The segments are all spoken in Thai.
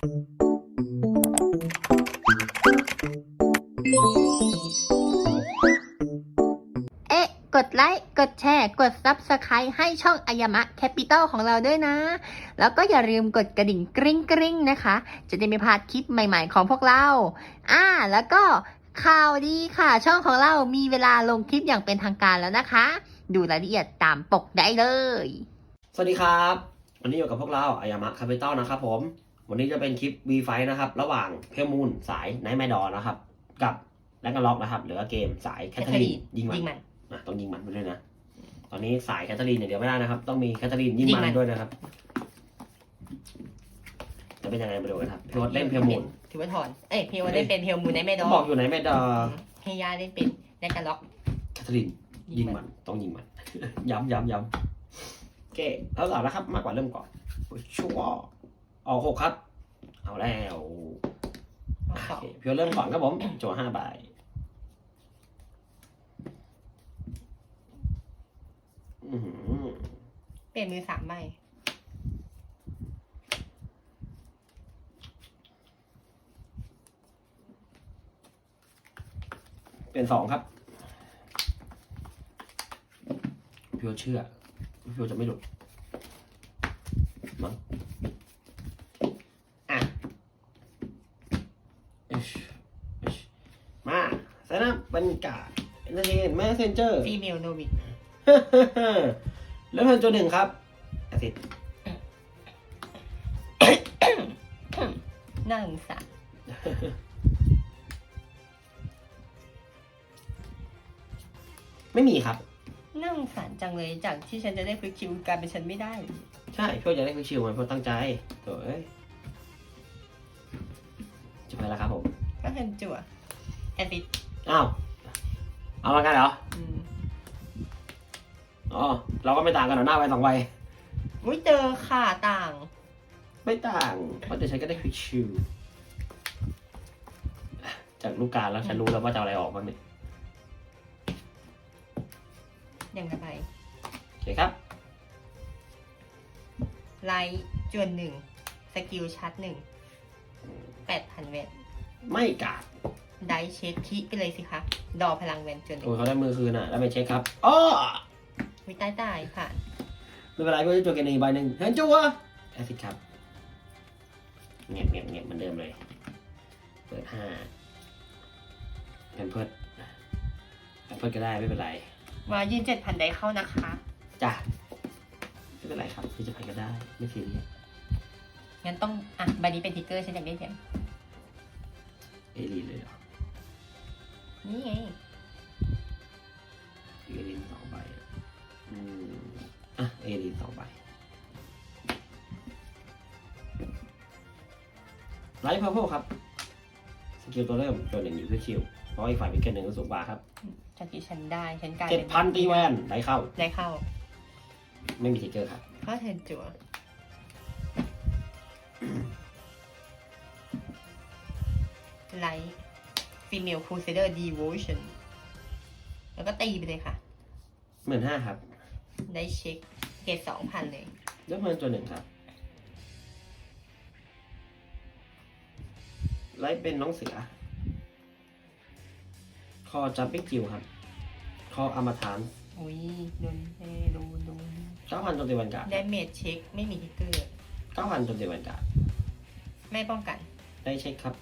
เอ๊ะ กดไลค์ กดแชร์ กด Subscribe ให้ช่องอายามะแคปิตอลของเราด้วยนะ แล้วก็อย่าลืมกดกระดิ่งกริ๊งกริ๊งนะคะ จะได้ไม่พลาดคลิปใหม่ๆของพวกเรา อ่า แล้วก็ข่าวดีค่ะ ช่องของเรามีเวลาลงคลิปอย่างเป็นทางการแล้วนะคะ ดูรายละเอียดตามปกได้เลย สวัสดีครับ วันนี้อยู่กับพวกเราอายามะคาปิตอลนะครับผม วันนี้จะเป็นคลิป V ไฟนะครับ ระหว่างเพลมูนสายไนท์แมดอนะครับ กับแลกกันล็อกนะครับ หรือว่าเกมสายแคทเธอรีนยิงมันยิงมันอะต้องยิงมันไปด้วยนะ ตอนนี้สายแคทเธอรีนอย่างเดียวไม่ได้นะครับ ต้องมีแคทเธอรีนยิงยิงมัมันนด้วยนะครับ จะเป็นยังไงมาดูกันครับพี่วดเล่นเพลมูนถือว่าถอน เอ้ยพี่ว่าได้เป็นเพลมูนได้ไม่ดอบอกอยู่ไหนแมดอเฮียาเล่นเป็นแลกกันล็อกแคทเธอรีนยิงมัน ต้องยิงมัน ย้ำย้ำย้ำโอเคแล้วสาวนะครับ มากกว่าเริ่มก่อนชัวร์ ออกหกครับ เอาแล้วเอาสโอองเคเพียวเริ่มก่อนครับผมโจห้าใบอื้อหือเปลี่ยนมือสามใบเปลี่ยนสองครับเพียวเชื่อเพียวจะไม่หลุดมั้งอะอิ๊ชอิ๊ชมาใส่ นะบรรยากาศเอนเตอร์เทนแมสเซนเจอร์ฟีเมลโนวิกเริ่มเพลงตัวหนึ่งครับอาทิตย์น่าสงสารไม่มีครับ น่าสงสารจังเลยจากที่ฉันจะได้ฟลิกคิวกลายเป็นฉันไม่ได้ ใช่เพื่อจะได้คุยชิวมันเพื่อตั้งใจโถ่เอ้ยจะไปแล้วครับผมก็เห็นจั่วแอดดิตอ้าว เอามากันเหรอ อืมอ๋อ เราก็ไม่ต่างกันหรอกหน้าไปสองใบ อุ้ยเจอค่ะต่าง ไม่ต่างเพราะเดี๋ยวฉันก็ได้คุยชิวจากลูกการแล้วฉันรู้แล้วว่าจะเอาอะไรออกบ้างเนี่ยอย่างไรโอเคครับ ไลท์จวนหนึ่ง สกิลชัดหนึ่งแปดพันเวนไม่กาด ได้เช็คคิไปเลยสิคะ ดอพลังเวนจวนหนึ่โอ้ยงเขาได้มือคืนอะ แล้วไปเช็คครับอ้อวิตายตายผ่านไม่เป็นไรเพื่อจะจวกันอีกใบหนึ่งเห็นจัวแอซิดครับเงียบเงียบเงียบเหมือนเดิมเลย เปิดห้าแพมเพิร์ดแพมเพิร์ดก็ได้ไม่เป็นไร มายืนเจ็ดพันได้เข้านะคะจ้ะไม่เป็นไรครับที่จะไปก็ได้ ไม่ซีเรียสงั้นต้อง อะใบนี้เป็นทิกเกอร์ฉันอยากได้เสียงเอลีเลยเหรอ นี่ไงเอลีสองใบอะอืมอะเอลีสองใบไลท์พาวเวอร์ครับ สกิลตัวเริ่มตัวหนึ่งอยู่ที่คิวเพราะอีกฝ่ายมีแค่หนึ่งก็สูงกว่าครับจากที่ฉันได้ฉันกลายเจ็ดเป็นพันตีแวนได้เข้า ได้เข้าไม่มีทิกเกอร์ครับเข้าเทิร์นจั่วไลท์ ฟีเมลครูเซเดอร์ดีโวชั่นแล้วก็ตีไปเลยค่ะ หมื่นห้าครับ ได้เช็คเกรดสองพันเลยเลือกเงินตัวหนึ่งครับ ไลท์เป็นน้องเสือ คอจับบิ๊กจิวครับ คออมทานอุ้ยโดนเอ้โดนโดนเก้าพันโจมตีแวนการ์ดดาเมจเช็คไม่มีทิกเกอร์ เก้าพันโจมตีแวนการ์ดไม่ป้องกัน ได้เช็คครับ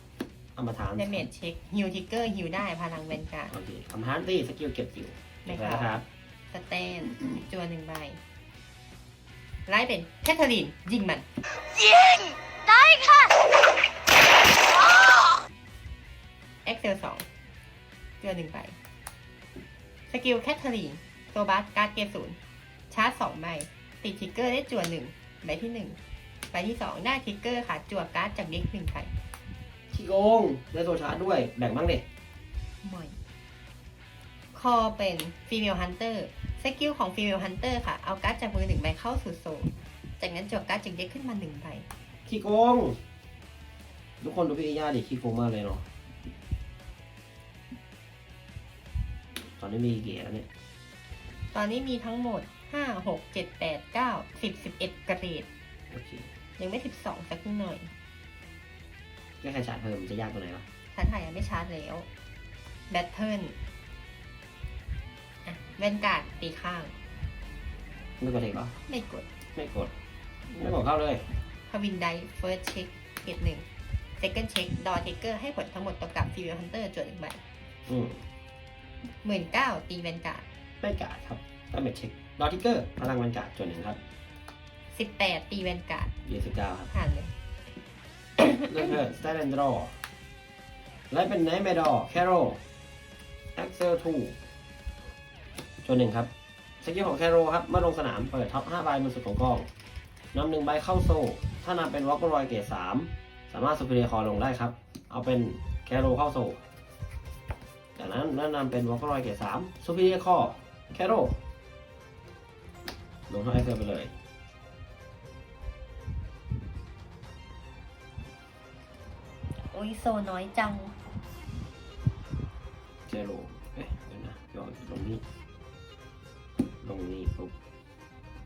อมทานดาเมจเช็คฮิวทิกเกอร์ฮิวได้พลังแวนการ์ด โอเคอมทานตีสกิลเก็บจิวไม่แล้วเข้าครับสเตนจวนหนึ่งใบไล่เป็นแคทเธอรีนยิงมัน ยิง ได้ค่ะเอ็กเซลสองจวนหนึ่งใบสกิลแคทเธอรีนโซบัสการ์ดเกรดศูนย์ชาร์จสองใบติดทิกเกอร์ได้จวนหนึ่งใบที่หนึ่งใบที่สองได้ทิกเกอร์ค่ะจวการ์ดจากเด็กหนึ่งใบ ขี้โกงได้ตัวชาร์จด้วย แบ่งบ้างเด็มอยคอเป็น Female Hunter สกิลของ Female Hunter ค่ะ เอาการ์ดจากมือหนึ่งใบเข้าสู่โซลจากนั้นจวการ์ดจากเด็กขึ้นมาหนึ่งใบ ขี้โกง ทุกคนดูพี่เอย่าดิขี้โกงมากเลยเนาะตอนนี้มีกี่เกียร์แล้วเนี่ย ตอนนี้มีทั้งหมด5 6 7 8 9 10 11กระเรดโอเค ยังไม่12สักหน่อย ก็แค่ชาร์จเพิ่มมันจะยากตรงไหนวะชาร์จไทยยังไม่ชาร์จแล้วแบตเทิลอะแวนการ์ดตีข้าง ไม่กดเทคเหรอไม่กด ไม่กด ไม่กดเข้าเลยพวินไดเฟิร์สเช็คเกตหนึ่งเซคันด์เช็คดอเทเกอร์ให้ผลทั้งหมดตกกับฟีเวลฮันเตอร์จดหนึ่งใบอืมหมื่นเก้าตีแวนการ์ดไม่กาดครับดาเมจเช็คดอทิกเกอร์พลังมันกาดจนหนึ่งครับสิบแปดตีแวนการ์ดยี่สิบเก้าครับผ่านเลย เลือกเลือสแตนด์ดรอและเป็นไนท์แมดอแคโรแอ็กเซลทูจนหนึ่งครับสกิลของแคโรครับ เมื่อลงสนามเปิดท็อป5ใบบนสุดของกองนำหนึ่งใบเข้าโซ่ ถ้านำเป็นวอลกรอยเกรด3สามารถสเปเรียคอลงได้ครับ เอาเป็นแคโรเข้าโซ่จากนั้นแนะนำเป็นวอลกรอยเกรด3สเปเรียคอแคโรลงเท่าไอเซลไปเลย อ้ยโซน้อยจังแคโรเอ๊ะเดี๋ยวนะย้อนลงนี้ลงนี้ปุ๊บ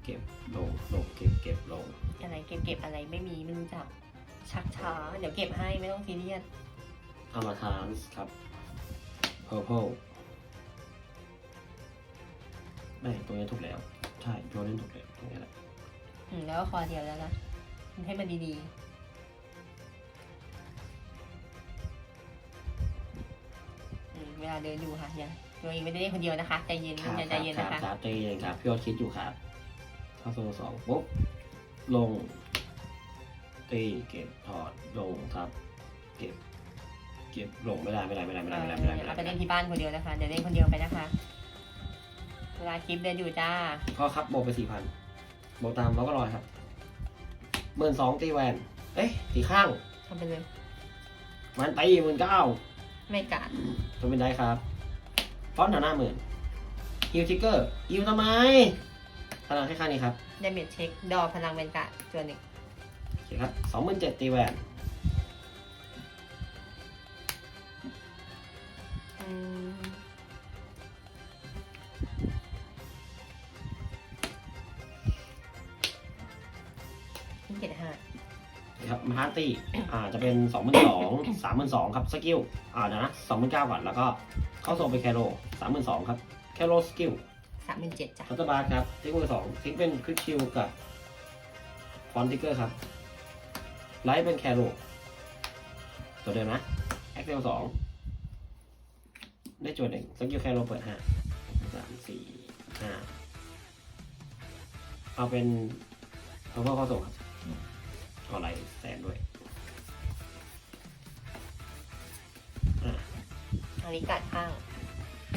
เก็บลงลงเก็บเก็บลงอะไรเก็บเก็บอะไรไม่มีไม่รู้จักชักช้า เดี๋ยวเก็บให้ไม่ต้องซีเรียสอามาทานส์ครับ purple ไม่ตรงนี้ถูกแล้ว ใช่โยนเล่นถูกแล้วตรงนี้แหละ อืมแล้วก็คอเดียวแล้วนะให้มันดีๆ เวลาเดินอยู่ค่ะยังตัวเองไม่ได้เล่นคนเดียวนะคะใจเย็นครับใจเย็นครับนะคะครับใจเย็นครับพี่โอตคิดอยู่ครับเข้าโซนสองปุ๊บลงตีเก็บถอดลงครับ เก็บ เก็บลงไม่ได้ไม่ได้ไม่ได้ไม่ได้ไม่ได้ไม่ได้ไม่ได้เอาไปไม่ได้เล่นที่บ้านคนเดียวนะคะเดี๋ยวเล่นคนเดียวไปนะคะเวลาคลิปเดินอยู่จ้าข้อครับโบวกไปสี่พันโบวกตามแล้วก็รอยครับหมื่นสองตีแวนเอ๊ะตีข้างทำไปเลย มันตีหมื่นเก้า ไม่กัดตัวเป็นได้ครับฟอนต์หน้าหมื่นฮิวทิกเกอร์ฮิวทำไมพลังแค่ข้างนี้ครับเดเมจเช็คดอพลังเวนกัดตัวหนึ่งโอเคครับสองหมื่นเจ็ดตีแวนอืม ครับมาฮาร์ตี้อ่าจะเป็นสองหมื่นสองสามหมื่นสองครับสกิลอ่าเดี๋ยวนะสองหมื่นเก้าก่อนแล้วก็เข้าโซนไปแคโรสามหมื่นสองครับแคโรสกิลสามหมื่นเจ็ดจ้ะคัตเตอร์บาร์ครับทิ้งมือสองทิ้งเป็นคลิกชิลกับฟอนติกเกอร์ครับไลท์เป็นแคโรตัวเดิมนะแอคเซลสองได้จวดหนึ่งสกิลแคโรเปิดห้าสามสี่ห้าเอาเป็นเอาเพิ่มเข้าส่งครับ เอาไลท์แสนด้วยอ่าอันนี้กัดข้าง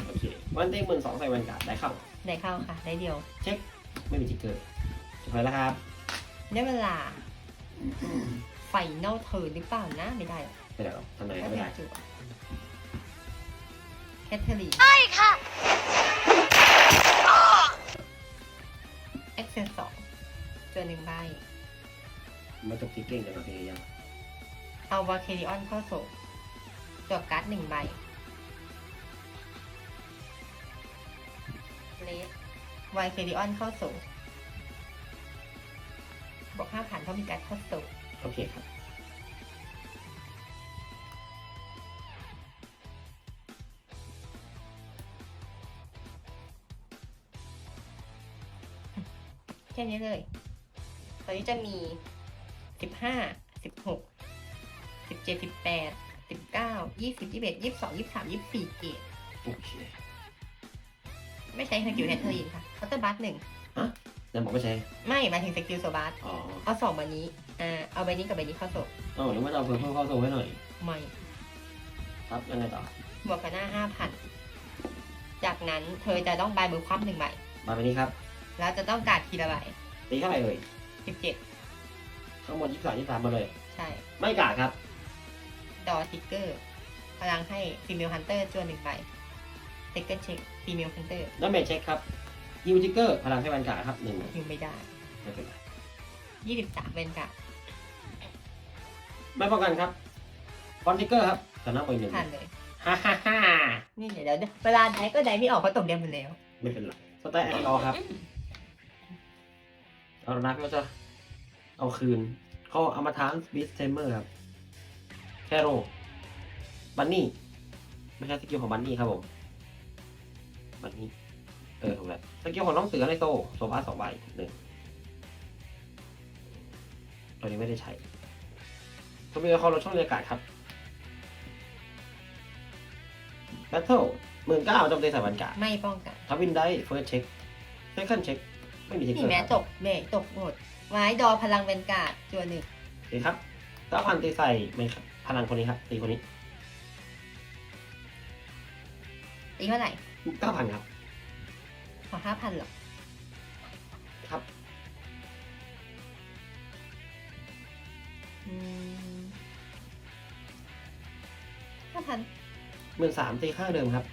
โอเควันเต้หมื่นสองใส่แวนการ์ดได้เข้าได้เข้าค่ะ ได้เดียว เช็ค ไม่มีทิกเกอร์จบไปแล้วครับได้เวลาไฟนอลเทิร์นหรือเปล่านะ ไม่ได้หรอกไม่ได้หรอกทำไมก็ก็ไม่แค่ได้จุดแคทเธอรีนใช่ค่ะเอ็กเซนสองตัวหนึ่งใบ มาจบที่เก่งกันมาเพียงยังเอาวาเคริออนเข้าโซ่ตัวการ์ดหนึ่งใบเลสวาเคริออนเข้าโซ่บอกห้าพันเพราะมีการดเข้าโซ่โอเคครับแค่นี้เลย ตอนนี้จะมี สิบห้าสิบหกสิบเจ็ดสิบแปดสิบเก้ายี่สิบยี่สิบเอ็ดยี่สิบสองยี่สิบสามยี่สิบสี่เกตโอเคไม่ใช้สกิลแฮตเทอรีนค่ะเคาน์เตอร์บัสหนึ่งแล้วบอกไม่ใช่ไม่หมายถึงสกิลโซบัสอ๋อเอาสองใบนี้อ่าเอาใบนี้กับใบนี้เข้าโซ่เอ้าหรือว่าจะเอาเพิ่มเข้าโซ่ให้หน่อยไม่ครับยังไงต่อบวกกันหน้าห้าพันจากนั้นเธอจะต้องบายมือคว่ำหนึ่งใบมาไปนี้ครับ แล้วจะต้องการดทีละใบตีเท่าไหร่เอ่ยสิบเจ็ด ทั้งหมดยี่สิบสามยี่สิบสามมาเลย ใช่ ไม่กาดครับ ดอทิกเกอร์พลังให้ฟีเมลฮันเตอร์จวนหนึ่งใบเทคเกอร์เช็คฟีเมลฮันเตอร์ดาเมจเช็คครับฮิวทิกเกอร์พลังให้แวนการ์ดครับหนึ่งยิงไม่ได้ไม่เป็นไรยี่สิบสามเป็นกับไม่ป้องกันครับฟอนติกเกอร์ครับชนะไปหนึ่งผ่านเลยฮ่าฮ่าฮ่านี่เดี๋ยวเดี๋ยวเวลาได้ก็ได้ไม่ออกเพราะตกเดียนไปแล้ว ไม่เป็นไรสแตทแอนด์รอครับเอาละนะก็จะ เอาคืน เขาเอามาทานบิสเทมเมอร์ครับแคโรบันนี่ไม่ใช่สกิลของบันนี่ครับผมบันนี่เออถูกแล้วสกิลของน้องเสือในโซโซบาสองใบหนึ่งตัวนี้ไม่ได้ใช้ตัวมีคอรถช่องเรียกาศครับแบทเทิลหมื่นเก้าโจมตีใส่บรรกาศไม่ป้องกันทับวินได้เฟิร์สเช็คเซคันเช็คไม่มีเทคเกนี่อร์แม้ครับตกเมฆตกหมด ไม้ดอพลังเวนการ์ดจวนหนึ่งโอเคครับเก้าพันตีใส่ไม่ครับพลังคนนี้ครับตีคนนี้ตีเท่าไหร่เก้าพันครับ ขอห้าพันหรอ ครับอืมห้าพันหมื่นสามตีค่าเดิมครับ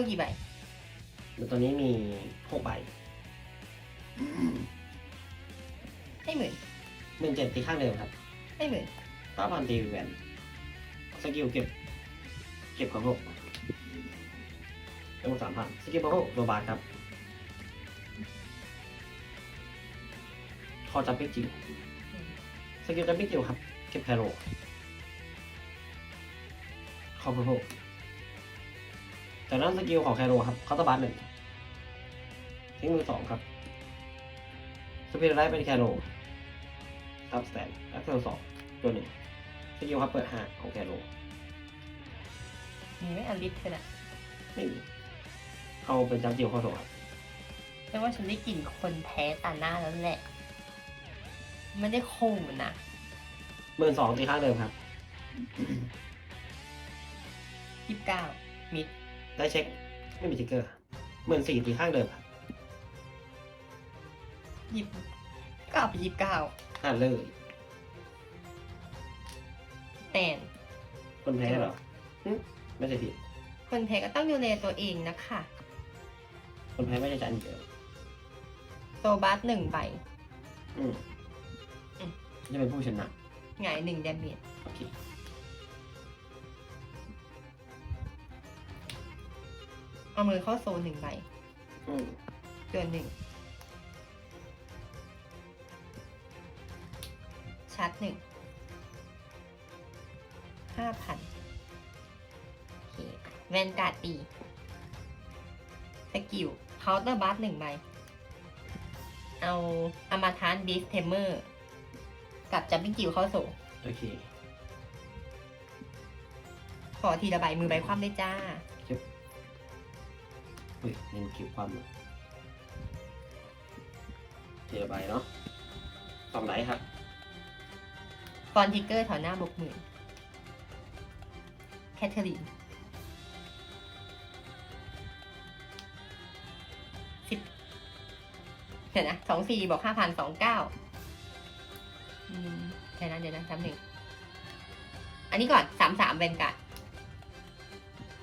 มือกี่ใบตัวนี้มีหกใบให้หมื่นหมื่นเจ็ดตีข้างเดิมครับให้หมื่นเก้าพันตีแหวนสกิลเก็บ เก็บของหกเป็นสามพันสกิลของหกโรบาทครับคอจับปิกจิวสกิลจับปิกจิวครับ เก็บแคโรคอพหก จากนั้นสกิลของแคโรครับเคาน์เตอร์บัสหนึ่งทิ้งมือสองครับสปีดไลท์เป็นแคโรทับสแตนแอคเซลสองตัวหนึ่งสกิลครับเปิดห้าของแคโรมีไหม่อลิสขนาดไม่มีเอาเป็นจับจิวเข้าส่งครับแปลว่าฉันได้กลิ่นคนแพ้ตาหน้าแล้วแหละไม่ได้คู่นะหมื่นสองตีข้างเดิมครับยี่สิบเก้ามิด ได้เช็ค ไม่มีทิกเกอร์หมื่นสี่ตีข้างเดิมครับยี่สิบเก้าไปยี่สิบเก้าอ่านเลยแตนคนแพ้เหรอหึไม่ใช่ผิด คนแพ้ก็ต้องดูแลตัวเองนะคะคนแพ้ไม่ใช่จันเดียวโซบัสหนึ่งใบอืมอืมจะเป็นผู้ชนะ หงายหนึ่งดาเมจ โอเค เอามือเข้าโซนหนึ่งใบอืมจวนหนึ่ง ชัดหนึ่ง ห้าพันโอเคแวนการ์ดตีสกิลเคาน์เตอร์บัสหนึ่งใบ เอาอามาทานบีสเทมเมอร์ กับจับบิ้งกิวเข้าโซโอเค ขอทีละใบมือใบคว่ำได้จ้า เฮ้ยเน้นคิวความเลยเจียใบเนาะสองไหนครับฟอนทิกเกอร์ถอนหน้าบกหมื่นแคทเธอรีนสิบเดี๋ยวนะสองสี่บอกห้าพันสองเก้าอืมเดี๋ยวนะเดี๋ยวนะสามหนึ่งอันนี้ก่อนสามสามเวนการ์ด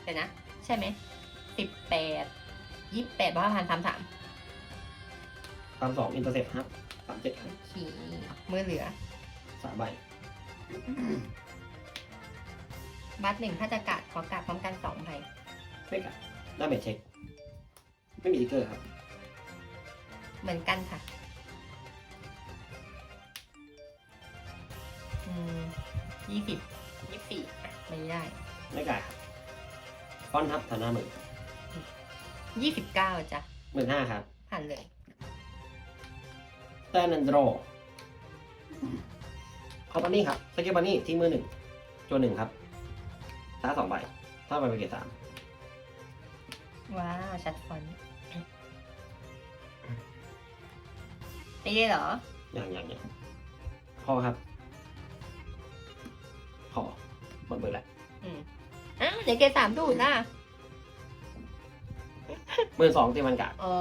เดี๋ยวนะ ใช่ไหมสิบแปด ยี่สิบแปดบอกห้าพันสามสามสามสองอินเตอร์เซ็ปครับสามเจ็ดครับขี่มือเหลือ สามใบบัตหนึ่งถ้าจะกัดขอกัดพร้อมกันสองใบไม่กัดได้เมจเช็ค ไม่มีทิกเกอร์ครับ เหมือนกันค่ะอืมยี่สิบยี่สี่อะไม่ได้ ไม่กัดครับฟอนต์ครับฐานะหมื่น ยี่สิบเก้าจ้ะหมื่นห้าครับผ่านเลยแตนันโดรคอมพานี่ครับสกิลบานี่ทิ้งมือหนึ่งจวนหนึ่งครับท้าสองใบถ้าใบเป็นเกรดสามว้าวชัดฟอนต์ตีเลยเหรอ อย่างอย่างอย่างพอครับ พอหมดเบอร์แล้วอืมอ้าวเดี๋ยวเกรดสามดูดล่ะ หมื่นสองตีมันกะอ๋อ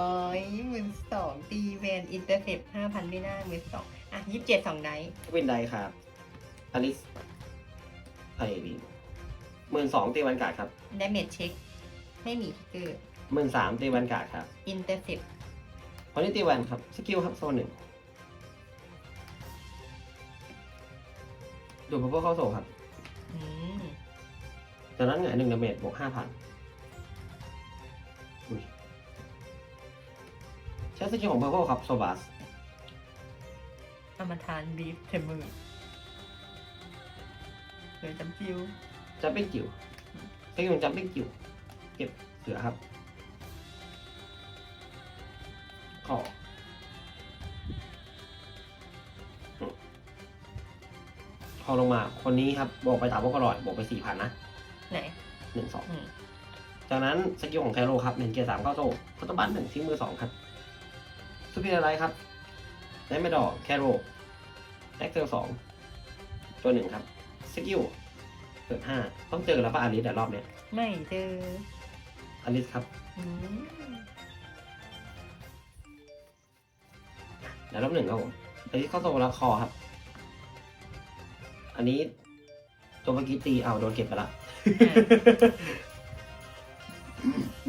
หมื่นสองตีแวนอินเตอร์เซปห้าพันไม่น่าหมื่นสองอะยี่สิบเจ็ดสองไดวินไดครับอลิสไอรีหมื่นสองตีวันกาดครับดาเมจเช็ค ไม่มีทิกเกอร์หมื่นสามตีวันกาดครับอินเตอร์เซปคนนี้ตีแวนครับ สกิลครับโซนหนึ่งดูดพวกเข้าโซ่ครับอืมจากนั้นหงายหนึ่งดาเมจบวกห้าพัน ใช้สกิลของเพอร์โครับโซบัสเอามาทานบีฟเทมเมอร์เสือจำจิวจัมปิ้งจิ๋วสกิลของจัมปิ้งจิ๋วเก็บเสือครับ ขอพอลงมา คนนี้ครับบอกไปตามพวกกระดอยบอกไปสี่พันนะไหนหนึ่งสองอืมจากนั้นสกิลของแคโรครับหนึ่งเกียร์สามเข้าโซ่คอตบัตหนึ่งทิ้งมือสองครับ สุพิอะไรครับได้ไม่ดอกแคโรแอคเซลสองตัวหนึ่งครับสกิลเกิดห้าต้องเจอแล้วป่ะอาริสแต่รอบเนี้ยไม่เจออาริสครับอืมเดี๋ยวรอบหนึ่งครับผมอาริสเข้าโซ่แล้วคอครับ อันนี้ตัวเมื่อกี้ตีเอาโดนเก็บไปละ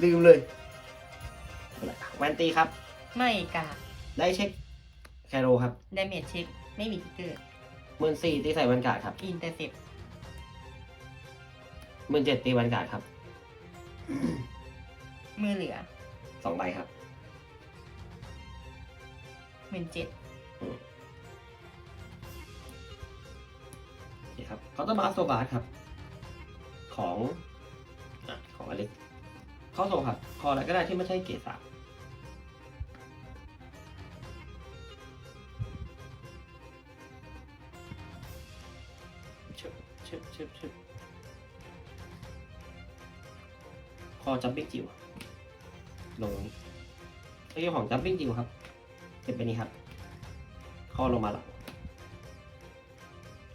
ลืมเลยแวนตีครับ ไม่กาได้เช็คแคโรครับดเมจเช็คไม่มีทิกเกอร์หมื่นสี่ตีใส่แวนการ์ดครับอินเตอร์เซ็ปหมื่นเจ็ดตีแวนการ์ดครับมือเหลือสองใบครับ หมื่นเจ็ดโอเคครับเคาน์เตอร์บาสโซบาสครับ ของอะของอเล็กเข้าโซครับ คออะไรก็ได้ที่ไม่ใช่เกรดสาม ชึบชึบชึบคอจัมปิ้งจิ๋วลงนี้ของจัมปิ้งจิ๋วครับเก็บไปนี้ครับคอลงมาหลัง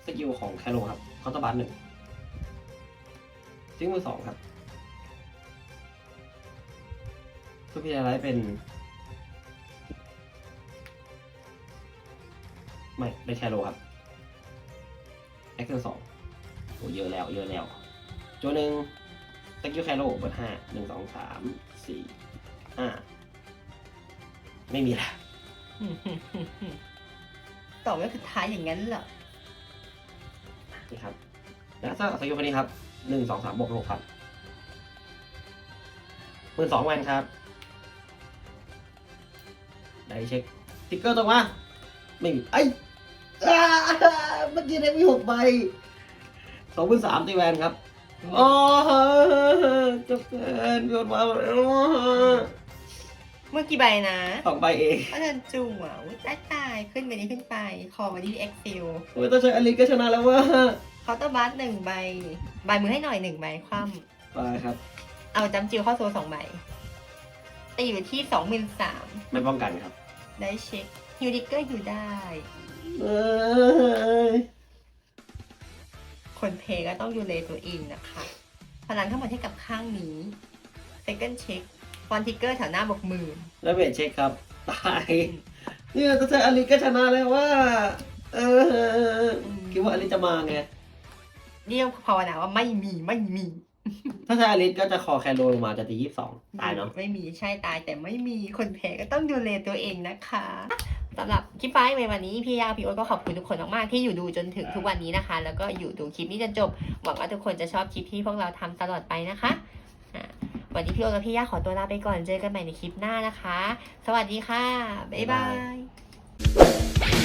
สกิลของแคโรครับคอร์ตบัสหนึ่งทิ้งมือสองครับทุกพิจารณาเป็นไม่เป็นแคโรครับแอคเซลสอง โอ้เยอะแล้วเยอะแล้วตัวหนึ่งสกิลแคโรเปิดห้าหนึ่งสองสามสี่ห้าไม่มีแล้วต่อไว้สุดท้ายอย่างนั้นเหรอนี่ครับแล้วถ้าสกิลคนนี้ครับหนึ่งสองสามบวกหกครับหมื่นสองแวนครับ ได้เช็คติ๊กเกอร์ตรงมาไม่มีไอ้อ้าเมื่อกี้ได้มีหกใบ สองหมื่นสามตีแวนครับโอ้จะเกินโยนมาแล้วเมื่อกี่ใบนะสองใบเองอาจารย์จุ่มอะอุ๊ยตายตายขึ้นไปนี้ขึ้นไป คอมาที่เอ็กซิลโอ้ยต้องใช้อลิสก็ชนะแล้วว่าเคาน์เตอร์บัสหนึ่งใบ ใบมือให้หน่อยหนึ่งใบคว่ไปครับำเอาจำจิวเข้าโซสองใบตีอยู่ที่สองหมื่นสามไม่ป้องกันครับ ได้เช็คฮิวดิกเกอร์อยู่ได้ เอ้ย คนเพลย์ก็ต้องดูแลตัวเองนะคะพลังทั้งหมดให้กับข้างนี้ second check ฟอนติกเกอร์แถวหน้าบอกหมื่นแล้วเบรเช็คครับ ตาย เนี่ยถ้าใช้อลิก็ชนะแล้วว่า เออ คิดว่าอลิจะมาไง เรียกภาวนาว่าไม่มีไม่มี ถ้าใช้อลิก็จะคอแคโรลงมาจะตียี่สิบสองตายเนาะ ไม่มีใช่ตายแต่ไม่มีคนแพ้ก็ต้องดูแลตัวเองนะคะ สำหรับคลิปไฟล์ในวันนี้พี่ยาพี่โอ๊ตก็ขอบคุณทุกคนมากๆที่อยู่ดูจนถึงทุกวันนี้นะคะ แล้วก็อยู่ดูคลิปนี้จนจบหวังว่าทุกคนจะชอบคลิปที่พวกเราทำตลอดไปนะคะอะวันนี้พี่โอ๊ตกับพี่ยาขอตัวลาไปก่อนเจอกันใหม่ในคลิปหน้านะคะ สวัสดีค่ะบ๊ายบาย